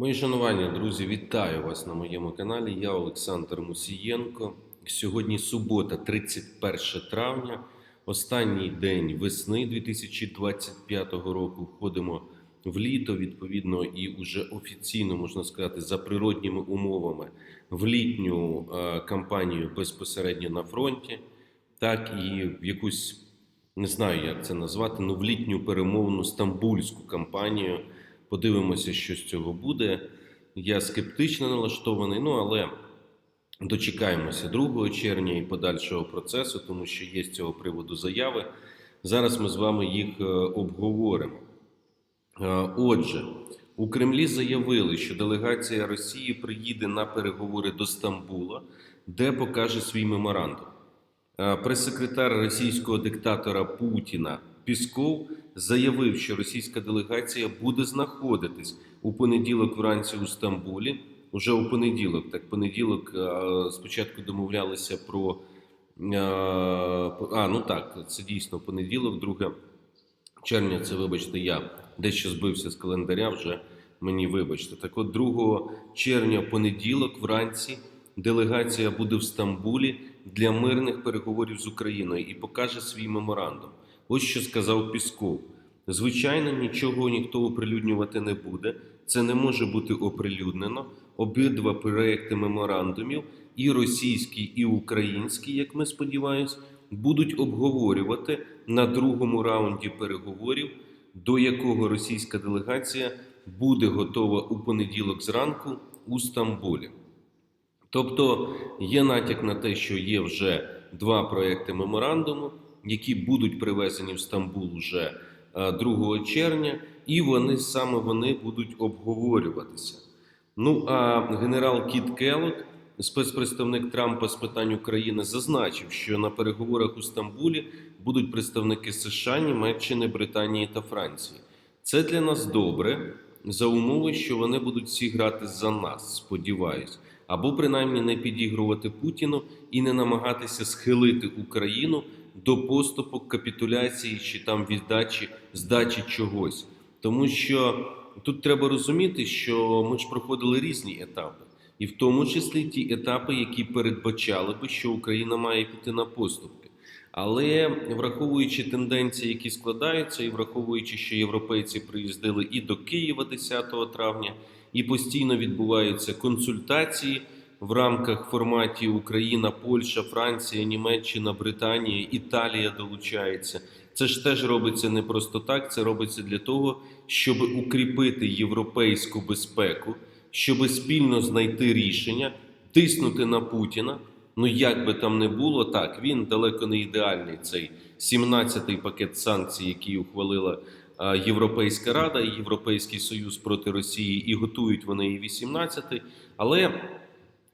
Мої шанування, друзі, вітаю вас на моєму каналі. Я Олександр Мусієнко. Сьогодні субота, 31 травня, останній день весни 2025 року. Входимо в літо, відповідно, і вже офіційно можна сказати, за природніми умовами в літню е, кампанію безпосередньо на фронті, так і в якусь не знаю, як це назвати, ну в літню перемовну стамбульську кампанію. Подивимося, що з цього буде. Я скептично налаштований, ну але дочекаємося 2 червня і подальшого процесу, тому що є з цього приводу заяви. Зараз ми з вами їх е, обговоримо. Е, Отже, у Кремлі заявили, що делегація Росії приїде на переговори до Стамбула, де покаже свій меморандум. Е, Прес-секретар російського диктатора Путіна Пісков заявив, що російська делегація буде знаходитись у понеділок вранці у Стамбулі. Уже у понеділок, так понеділок е, спочатку домовлялися про е, а, ну так, це дійсно понеділок, 2 червня. Це вибачте, я дещо збився з календаря. Вже мені вибачте. Так, от 2 червня, понеділок, вранці, делегація буде в Стамбулі для мирних переговорів з Україною і покаже свій меморандум. Ось що сказав Пісков. Звичайно, нічого ніхто оприлюднювати не буде. Це не може бути оприлюднено. Обидва проекти меморандумів, і російський, і український, як ми сподіваємось, будуть обговорювати на другому раунді переговорів, до якого російська делегація буде готова у понеділок зранку у Стамбулі. Тобто є натяк на те, що є вже два проекти меморандуму, які будуть привезені в Стамбул вже е, 2 червня, і вони саме вони будуть обговорюватися. Ну а генерал Кіт Келлот, спецпредставник Трампа з питань України, зазначив, що на переговорах у Стамбулі будуть представники США, Німеччини, Британії та Франції. Це для нас добре за умови, що вони будуть всі грати за нас, сподіваюсь, або принаймні не підігрувати Путіну і не намагатися схилити Україну до поступок капітуляції чи там віддачі здачі чогось. Тому що тут треба розуміти, що ми ж проходили різні етапи, і в тому числі ті етапи, які передбачали би, що Україна має піти на поступки. Але враховуючи тенденції, які складаються, і враховуючи, що європейці приїздили і до Києва 10 травня, і постійно відбуваються консультації в рамках форматі Україна, Польща, Франція, Німеччина, Британія, Італія долучається. Це ж теж робиться не просто так, це робиться для того, щоб укріпити європейську безпеку, щоб спільно знайти рішення, тиснути на Путіна. Ну, як би там не було, так він далеко не ідеальний. Цей 17-й пакет санкцій, який ухвалила Європейська Рада і Європейський Союз проти Росії, і готують вони і 18-й. Але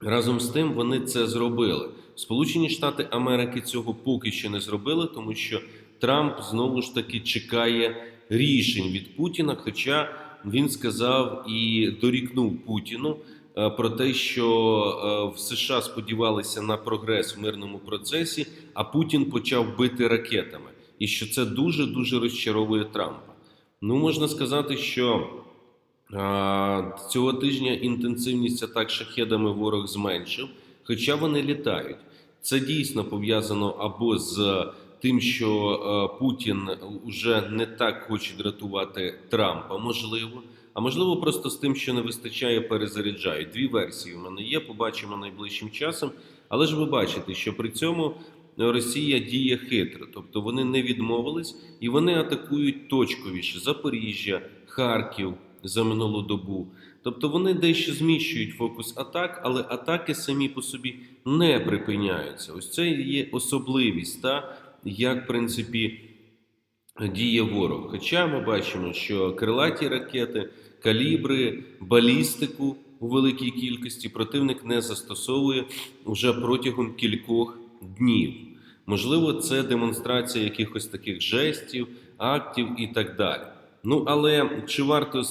разом з тим вони це зробили. Сполучені Штати Америки цього поки що не зробили, тому що Трамп знову ж таки чекає рішень від Путіна. Хоча він сказав і дорікнув Путіну е, про те, що е, в США сподівалися на прогрес в мирному процесі, а Путін почав бити ракетами, і що це дуже дуже розчаровує Трампа. Ну можна сказати, що цього тижня інтенсивність атак шахедами ворог зменшив, хоча вони літають. Це дійсно пов'язано або з тим, що Путін вже не так хоче дратувати Трампа, можливо, а можливо, просто з тим, що не вистачає, перезаряджають. Дві версії у мене є. Побачимо найближчим часом. Але ж ви бачите, що при цьому Росія діє хитро, тобто вони не відмовились і вони атакують точковіше Запоріжжя, Харків за минулу добу. Тобто вони дещо зміщують фокус атак, але атаки самі по собі не припиняються. Ось це є особливість, та як в принципі діє ворог. Хоча ми бачимо, що крилаті ракети, калібри, балістику у великій кількості противник не застосовує вже протягом кількох днів. Можливо, це демонстрація якихось таких жестів, актів і так далі. Ну але чи варто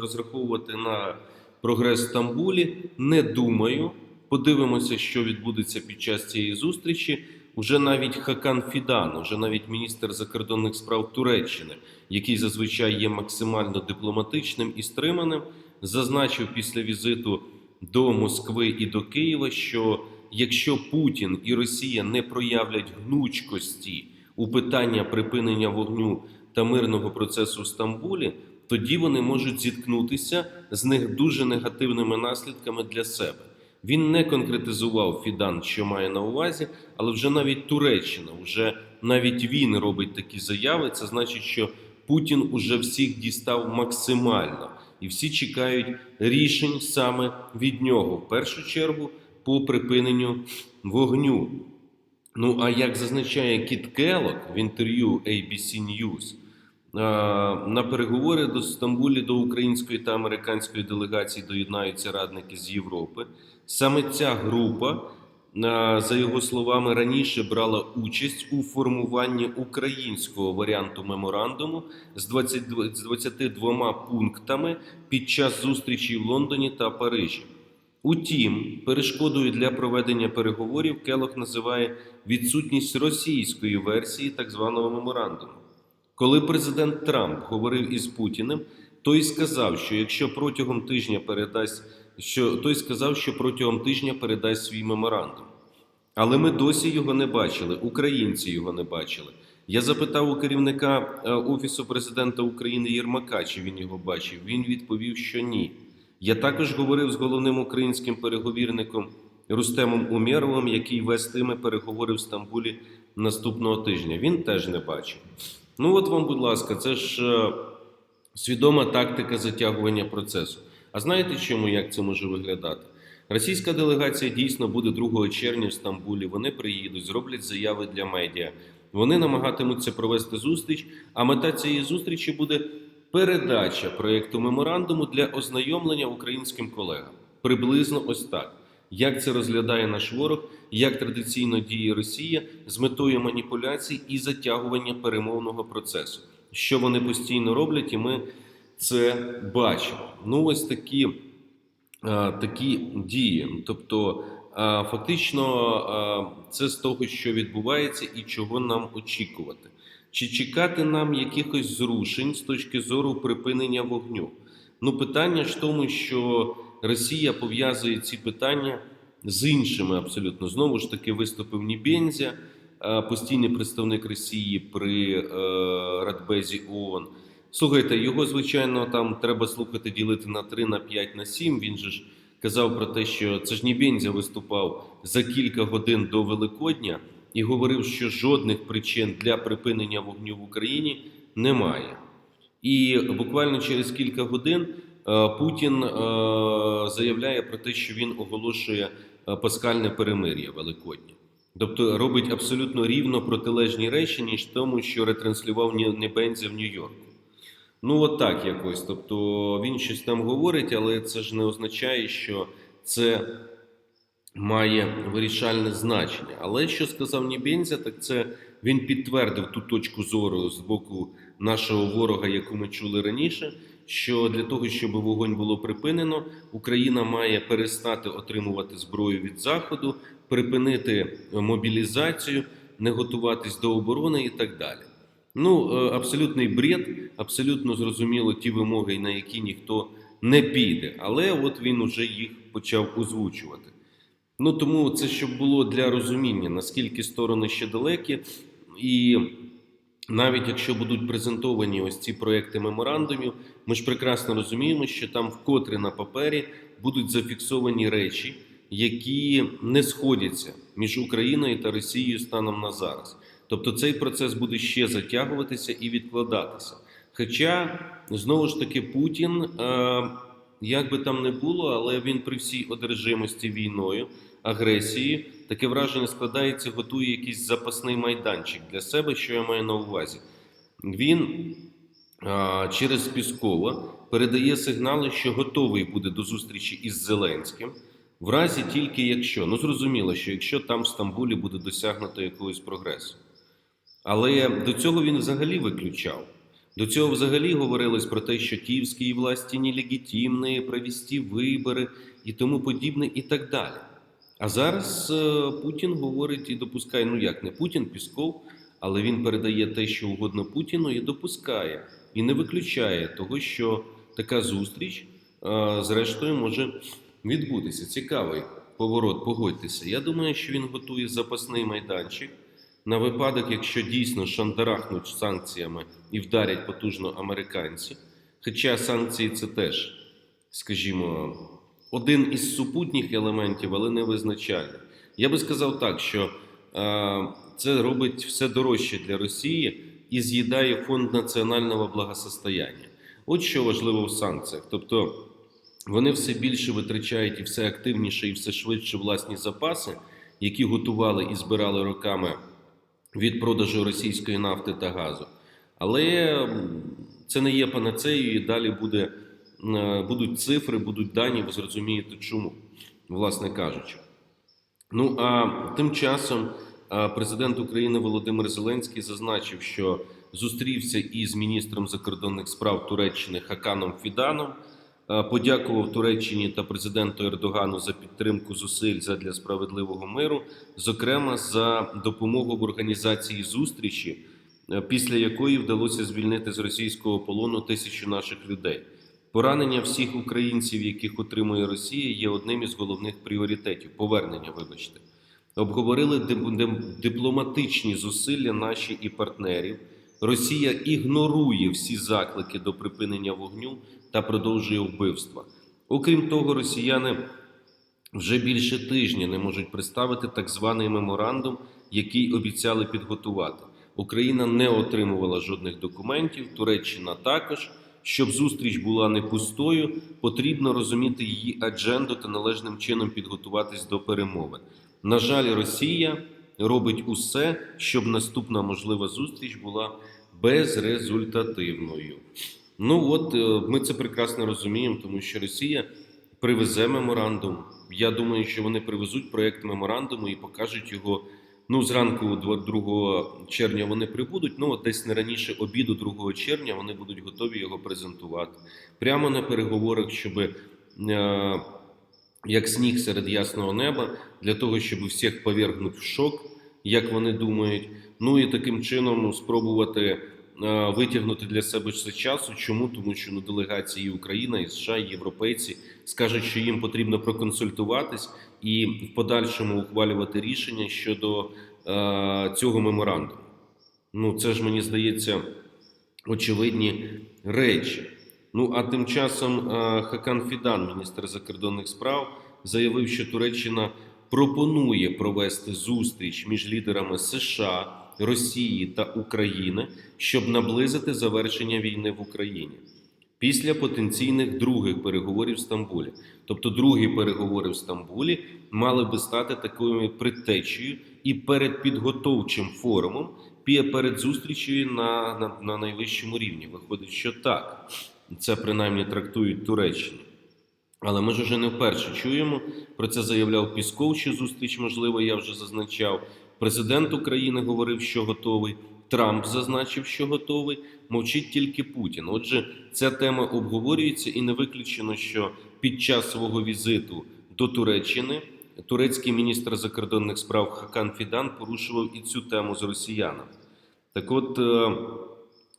розраховувати на прогрес в Стамбулі? Не думаю. Подивимося, що відбудеться під час цієї зустрічі. Уже навіть Хакан Фідан, уже навіть міністр закордонних справ Туреччини, який зазвичай є максимально дипломатичним і стриманим, зазначив після візиту до Москви і до Києва, що якщо Путін і Росія не проявлять гнучкості у питання припинення вогню та мирного процесу в Стамбулі, тоді вони можуть зіткнутися з них дуже негативними наслідками для себе. Він не конкретизував Фідан, що має на увазі, але вже навіть Туреччина, вже навіть він робить такі заяви. Це значить, що Путін уже всіх дістав максимально, і всі чекають рішень саме від нього, в першу чергу по припиненню вогню. Ну а як зазначає Кіт Келлок в інтерв'ю ABC News, а, на переговори до Стамбулі до української та американської делегації доєднаються радники з Європи. Саме ця група, за його словами, раніше брала участь у формуванні українського варіанту меморандуму з 22 з 22 пунктами під час зустрічі в Лондоні та Парижі. Утім, перешкодою для проведення переговорів Келох називає відсутність російської версії так званого меморандуму. Коли президент Трамп говорив із Путіним, той сказав, що якщо протягом тижня передасть, що той сказав, що протягом тижня передасть свій меморандум. Але ми досі його не бачили, українці його не бачили. Я запитав у керівника е, Офісу президента України Єрмака, чи він його бачив. Він відповів, що ні. Я також говорив з головним українським переговірником Рустемом Умєровим, який вестиме переговори в Стамбулі наступного тижня. Він теж не бачив. Ну от вам, будь ласка, це ж е, свідома тактика затягування процесу. А знаєте чому, як це може виглядати? Російська делегація дійсно буде 2 червня в Стамбулі. Вони приїдуть, зроблять заяви для медіа. Вони намагатимуться провести зустріч. А мета цієї зустрічі буде передача проєкту меморандуму для ознайомлення українським колегам. Приблизно ось так. Як це розглядає наш ворог, як традиційно діє Росія з метою маніпуляцій і затягування перемовного процесу, що вони постійно роблять, і ми це бачимо. Ну, ось такі, такі дії. Тобто, фактично, це з того, що відбувається, і чого нам очікувати. Чи чекати нам якихось зрушень з точки зору припинення вогню? Ну, питання ж тому, що Росія пов'язує ці питання з іншими абсолютно. Знову ж таки, виступив Нібензя, е, постійний представник Росії при е, Радбезі ООН. Слухайте, його, звичайно, там треба слухати ділити на 3, на 5, на 7. Він же ж казав про те, що це ж Нібензя виступав за кілька годин до Великодня і говорив, що жодних причин для припинення вогню в Україні немає. І буквально через кілька годин е, Путін е, заявляє про те, що він оголошує е, паскальне перемир'я Великодня. Тобто робить абсолютно рівно протилежні речі, ніж тому, що ретранслював Небензя в Нью-Йорку. Ну, от так якось. Тобто він щось там говорить, але це ж не означає, що це має вирішальне значення. Але що сказав Нібензя, так це він підтвердив ту точку зору з боку нашого ворога, яку ми чули раніше. Що для того, щоб вогонь було припинено, Україна має перестати отримувати зброю від Заходу, припинити мобілізацію, не готуватись до оборони і так далі. Ну, е, абсолютний бред, абсолютно зрозуміло ті вимоги, на які ніхто не піде. Але от він уже їх почав озвучувати. Ну тому це щоб було для розуміння, наскільки сторони ще далекі, і навіть якщо будуть презентовані ось ці проекти меморандумів, ми ж прекрасно розуміємо, що там вкотре на папері будуть зафіксовані речі, які не сходяться між Україною та Росією станом на зараз. Тобто цей процес буде ще затягуватися і відкладатися. Хоча знову ж таки Путін, е, як би там не було, але він при всій одержимості війною, агресією, таке враження складається, готує якийсь запасний майданчик для себе, що я маю на увазі. Він а, через Піскова передає сигнали, що готовий буде до зустрічі із Зеленським, в разі тільки якщо, ну зрозуміло, що якщо там в Стамбулі буде досягнуто якогось прогресу. Але до цього він взагалі виключав. До цього взагалі говорилось про те, що київські власті нелегітимні, провести вибори і тому подібне, і так далі. А зараз е, Путін говорить і допускає, ну як не Путін, Пісков, але він передає те, що угодно Путіну, і допускає, і не виключає того, що така зустріч зрештою може відбутися. Цікавий поворот, погодьтеся. Я думаю, що він готує запасний майданчик на випадок, якщо дійсно шандарахнуть санкціями і вдарять потужно американці. Хоча санкції це теж, скажімо, один із супутніх елементів, але не визначальний. Я би сказав так, що е, це робить все дорожче для Росії і з'їдає фонд національного благосостояння. От що важливо в санкціях. Тобто вони все більше витрачають і все активніше, і все швидше власні запаси, які готували і збирали роками від продажу російської нафти та газу. Але це не є панацеєю, і далі буде, е, будуть цифри, будуть дані, ви зрозумієте чому, власне кажучи. Ну а тим часом президент України Володимир Зеленський зазначив, що зустрівся із міністром закордонних справ Туреччини Хаканом Фіданом. А, Подякував Туреччині та президенту Ердогану за підтримку зусиль задля справедливого миру, зокрема за допомогу в організації зустрічі, е, після якої вдалося звільнити з російського полону тисячу наших людей. Поранення всіх українців, яких утримує Росія, є одним із головних пріоритетів. Повернення, вибачте, обговорили дип- дип- дипломатичні зусилля наші і партнерів. Росія ігнорує всі заклики до припинення вогню та продовжує вбивства. Окрім того, росіяни вже більше тижня не можуть представити так званий меморандум, який обіцяли підготувати. Україна не отримувала жодних документів, Туреччина також. Щоб зустріч була не пустою, потрібно розуміти її адженду та належним чином підготуватись до перемовин. На жаль, Росія робить усе, щоб наступна можлива зустріч була безрезультативною. Ну от е, ми це прекрасно розуміємо, тому що Росія привезе меморандум. Я думаю, що вони привезуть проєкт меморандуму і покажуть його. Ну, зранку 2 червня вони прибудуть. Ну, от десь не раніше обіду 2 червня вони будуть готові його презентувати. Прямо на переговорах, щоб е, як сніг серед ясного неба, для того, щоб всіх повергнути в шок, як вони думають. Ну і таким чином спробувати е, витягнути для себе все часу. Чому? Тому що ну, делегації Україна, і США, і європейці скажуть, що їм потрібно проконсультуватись і в подальшому ухвалювати рішення щодо е, цього меморандуму. Ну, це ж мені здається очевидні речі. Ну а тим часом е, Хакан Фідан, міністр закордонних справ, заявив, що Туреччина пропонує провести зустріч між лідерами США, Росії та України, щоб наблизити завершення війни в Україні після потенційних других переговорів в Стамбулі. Тобто, другі переговори в Стамбулі мали би стати такою предтечею і перед підготовчим форумом, перед зустрічю на, на, на найвищому рівні. Виходить, що так. Це принаймні трактують Туреччині. Але ми ж уже не вперше чуємо. Про це заявляв Пісков, що зустріч можливо, я вже зазначав. Президент України говорив, що готовий. Трамп зазначив, що готовий. Мовчить тільки Путін. Отже, ця тема обговорюється, і не виключено, що під час свого візиту до Туреччини турецький міністр закордонних справ Хакан Фідан порушував і цю тему з росіянами. Так от, е,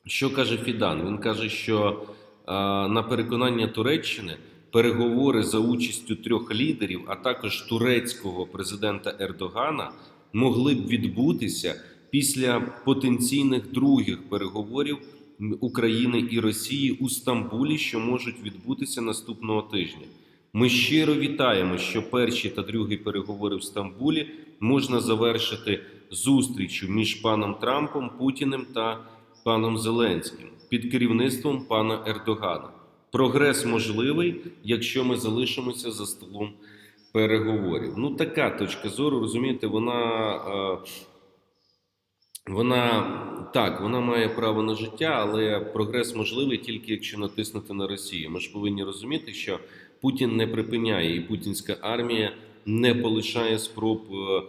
що каже Фідан? Він каже, що на переконання Туреччини переговори за участю трьох лідерів, а також турецького президента Ердогана, могли б відбутися після потенційних других переговорів України і Росії у Стамбулі, що можуть відбутися наступного тижня. Ми щиро вітаємо, що перші та другі переговори в Стамбулі можна завершити зустрічю між паном Трампом, Путіним та паном Зеленським під керівництвом пана Ердогана. Прогрес можливий, якщо ми залишимося за столом переговорів. Ну, така точка зору, розумієте, вона. Е, вона так, вона має право на життя, але прогрес можливий тільки якщо натиснути на Росію. Ми ж повинні розуміти, що Путін не припиняє, і путінська армія не полишає спроб е,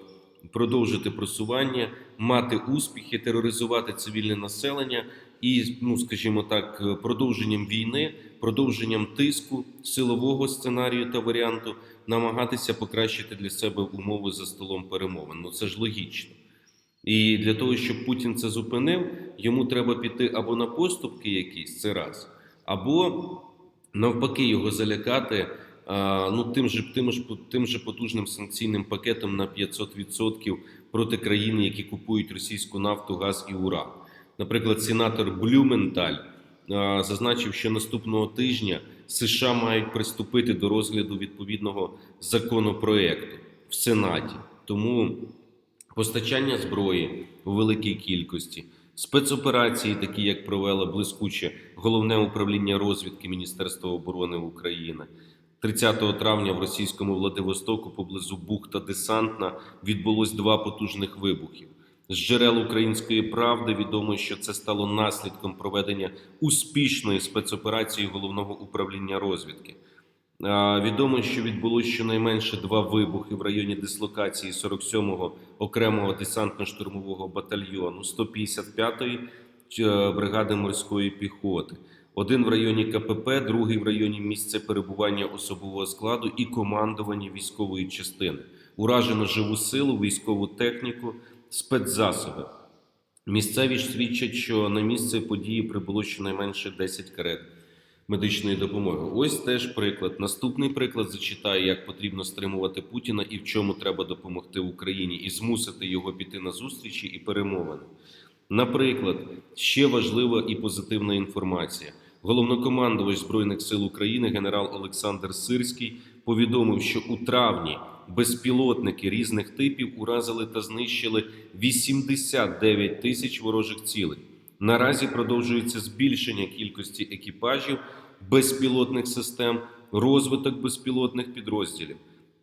продовжити просування, мати успіхи, тероризувати цивільне населення і, ну скажімо так, е, продовженням війни, продовженням тиску, силового сценарію та варіанту, намагатися покращити для себе умови за столом перемовин. Ну це ж логічно. І для того, щоб Путін це зупинив, йому треба піти або на поступки якісь, це раз, або навпаки його залякати ну, тим, же, тим, ж, тим же потужним санкційним пакетом на 500% проти країн, які купують російську нафту, газ і уран. Наприклад, сенатор Блюменталь зазначив, що наступного тижня США мають приступити до розгляду відповідного законопроекту в Сенаті. Тому постачання зброї у великій кількості, спецоперації, такі як провело блискуче головне управління розвідки Міністерства оборони України. 30 травня в російському Владивостоку поблизу бухта Десантна відбулось два потужних вибухів. З джерел української правди відомо, що це стало наслідком проведення успішної спецоперації головного управління розвідки. Відомо, що відбулося щонайменше два вибухи в районі дислокації 47-го окремого десантно-штурмового батальйону 155-ї е, бригади морської піхоти. Один в районі КПП, другий в районі місця перебування особового складу і командування військової частини. Уражено живу силу, військову техніку, спецзасоби. Місцеві свідчать, що на місце події прибуло щонайменше 10 карет медичної допомоги. Ось теж приклад. Наступний приклад зачитає, як потрібно стримувати Путіна і в чому треба допомогти Україні, і змусити його піти на зустрічі і перемовини. Наприклад, ще важлива і позитивна інформація. Головнокомандувач Збройних сил України генерал Олександр Сирський повідомив, що у травні безпілотники різних типів уразили та знищили 89 тисяч ворожих цілей. Наразі продовжується збільшення кількості екіпажів безпілотних систем, розвиток безпілотних підрозділів.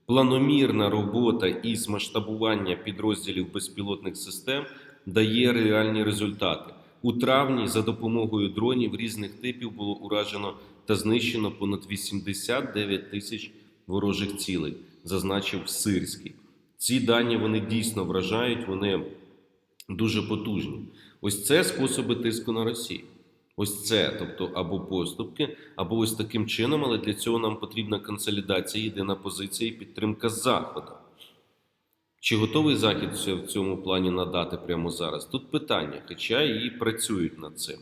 Планомірна робота із масштабування підрозділів безпілотних систем дає реальні результати. У травні за допомогою дронів різних типів було уражено та знищено понад 89 тисяч ворожих цілей, зазначив Сирський. Ці дані вони дійсно вражають, вони дуже потужні. Ось це способи тиску на Росію. Ось це, тобто або поступки, або ось таким чином, але для цього нам потрібна консолідація, єдина позиція і підтримка Заходу. Чи готовий Захід в цьому плані надати прямо зараз? Тут питання, хоча і працюють над цим.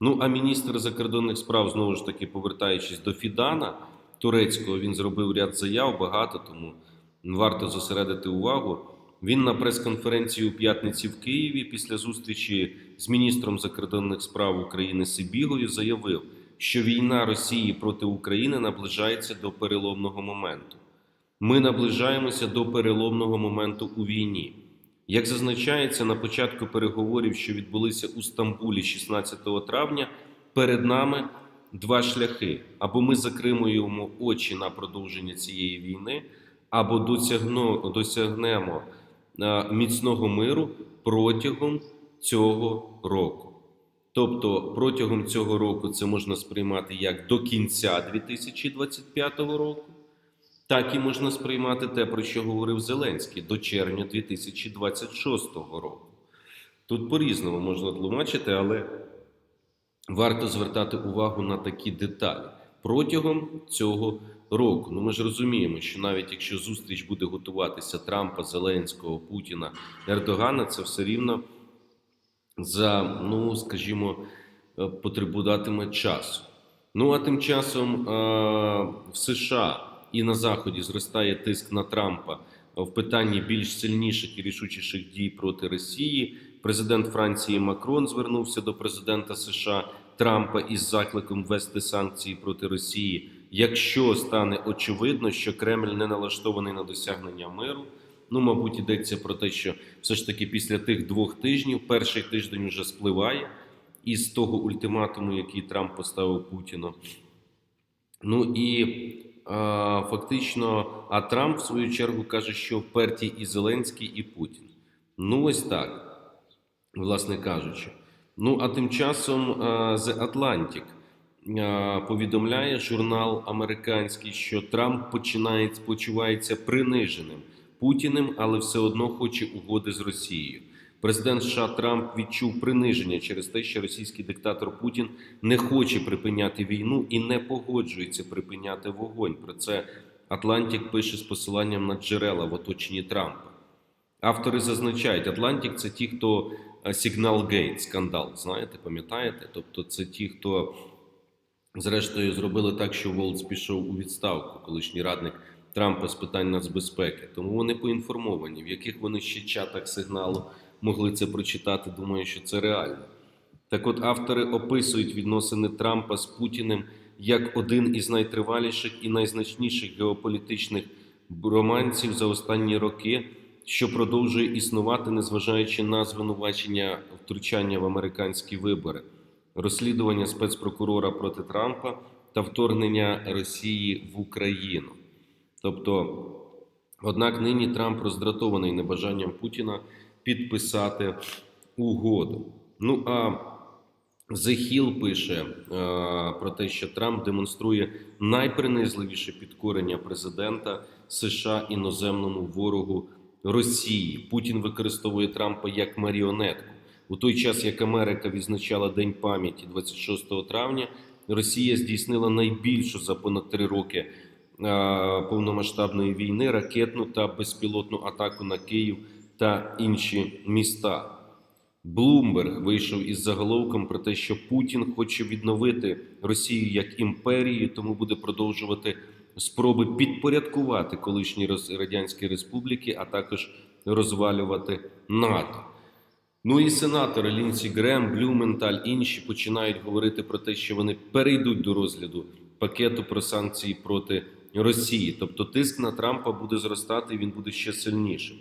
Ну, а міністр закордонних справ, знову ж таки, повертаючись до Фідана турецького, він зробив ряд заяв багато, тому варто зосередити увагу. Він на прес-конференції у п'ятниці в Києві після зустрічі з міністром закордонних справ України Сибігою заявив, що війна Росії проти України наближається до переломного моменту. Ми наближаємося до переломного моменту у війні. Як зазначається на початку переговорів, що відбулися у Стамбулі 16 травня, перед нами два шляхи: або ми закримуємо очі на продовження цієї війни, або досягнемо е, міцного миру протягом цього року. Тобто протягом цього року це можна сприймати як до кінця 2025 року, так і можна сприймати те, про що говорив Зеленський, до червня 2026 року. Тут по-різному можна тлумачити, але варто звертати увагу на такі деталі протягом цього року. Ну ми ж розуміємо, що навіть якщо зустріч буде готуватися Трампа, Зеленського, Путіна, Ердогана, це все рівно за, ну скажімо, е, потребуватиме часу. Ну а тим часом е, в США і на Заході зростає тиск на Трампа в питанні більш сильніших і рішучіших дій проти Росії. Президент Франції Макрон звернувся до президента США Трампа із закликом ввести санкції проти Росії, якщо стане очевидно, що Кремль не налаштований на досягнення миру. Ну, мабуть, йдеться про те, що все ж таки після тих двох тижнів перший тиждень вже спливає із того ультиматуму, який Трамп поставив Путіну. Ну і фактично, а Трамп, в свою чергу, каже, що вперті і Зеленський, і Путін. Ну, ось так, власне кажучи. Ну, а тим часом The Atlantic повідомляє журнал американський, що Трамп починає почувається приниженим Путіним, але все одно хоче угоди з Росією. Президент США Трамп відчув приниження через те, що російський диктатор Путін не хоче припиняти війну і не погоджується припиняти вогонь. Про це Атлантик пише з посиланням на джерела в оточенні Трампа. Автори зазначають, Атлантик це ті, хто Сигнал Гейт скандал, знаєте, пам'ятаєте? Тобто, це ті, хто Зрештою, зробили так, що Волц пішов у відставку, колишній радник Трампа з питань нацбезпеки. Тому вони поінформовані, в яких вони ще чатах сигналу могли це прочитати. Думаю, що це реально. Так от автори описують відносини Трампа з Путіним як один із найтриваліших і найзначніших геополітичних романців за останні роки, що продовжує існувати, незважаючи на звинувачення втручання в американські вибори, розслідування спецпрокурора проти Трампа та вторгнення Росії в Україну. Тобто, однак нині Трамп роздратований небажанням Путіна підписати угоду. Ну а Hill пише е, про те, що Трамп демонструє найпринизливіше підкорення президента США іноземному ворогу Росії. Путін використовує Трампа як маріонетку. У той час, як Америка відзначала День пам'яті 26 травня, Росія здійснила найбільшу за понад три роки е, повномасштабної війни ракетну та безпілотну атаку на Київ та інші міста. Блумберг вийшов із заголовком про те, що Путін хоче відновити Росію як імперію, тому буде продовжувати спроби підпорядкувати колишні радянські республіки, а також розвалювати НАТО. Ну і сенатори Лінсі Грем, Блюменталь, інші починають говорити про те, що вони перейдуть до розгляду пакету про санкції проти Росії. Тобто тиск на Трампа буде зростати, і він буде ще сильнішим.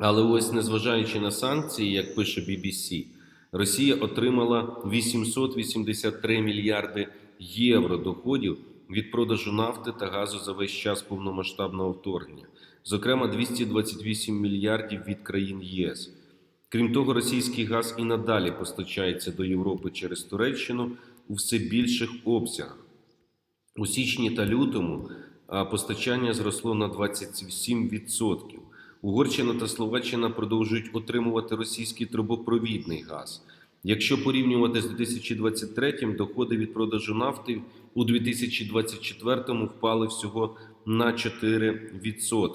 Але ось незважаючи на санкції, як пише BBC, Росія отримала 883 мільярди євро доходів від продажу нафти та газу за весь час повномасштабного вторгнення, зокрема 228 мільярдів від країн ЄС. Крім того, російський газ і надалі постачається до Європи через Туреччину у все більших обсягах. У січні та лютому постачання зросло на 27%. Угорщина та Словаччина продовжують отримувати російський трубопровідний газ. Якщо порівнювати з 2023 доходи від продажу нафти у 2024 впали всього на 4%.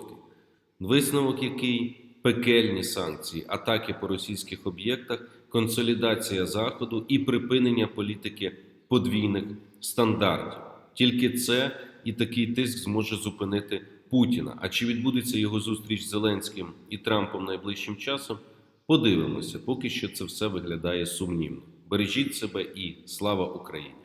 Висновок який пекельні санкції, атаки по російських об'єктах, консолідація заходу і припинення політики подвійних стандартів. Тільки це і такий тиск зможе зупинити Путіна. А чи відбудеться його зустріч з Зеленським і Трампом найближчим часом? Подивимося, поки що це все виглядає сумнівно. Бережіть себе і слава Україні!